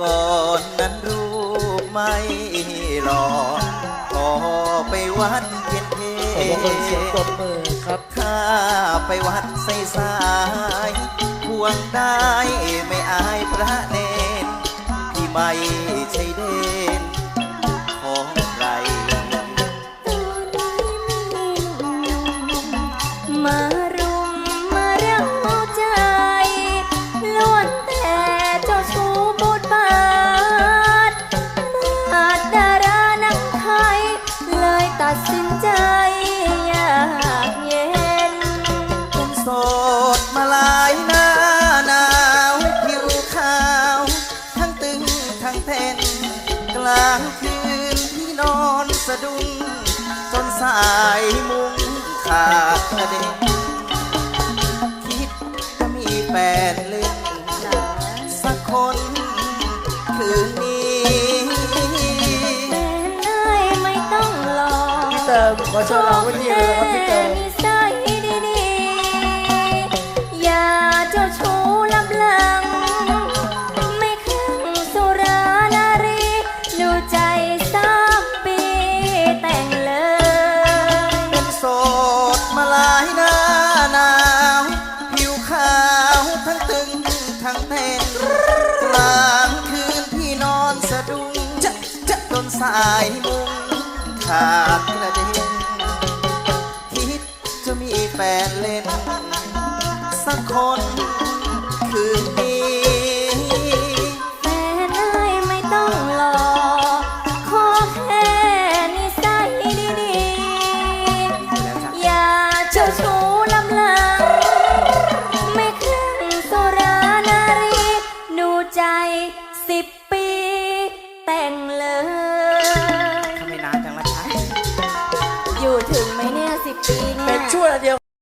ก่อนนั้นรูปไม่หล่อขอไปวัดเย็นเทขอบคุณเสียงปรบมือครับข้าไปวัดใสสายควงได้ไม่อายพระเนนที่ไม่ใช่เดนของใคร มาางคืนที่นอนสะดุ้งจนสายมุ้งขาดกระเด็นคิดจะมีแฟนเล่นสักคนคืนนี้แฟนเอ้ยไม่ต้องรอพี่เติมขอเชิญหลังเวทีเลยนะครับพี่เติม กลางคืนที่นอนสะดุ้งจะจะจนสายมุงขาดกระเด็นคิดจะมีแฟนเล่น สักคนคืนนี้แฟนเอ้ยไม่ต้องรอ ขอแค่นิสัยดีๆ อย่าเจ้าชู้ ไ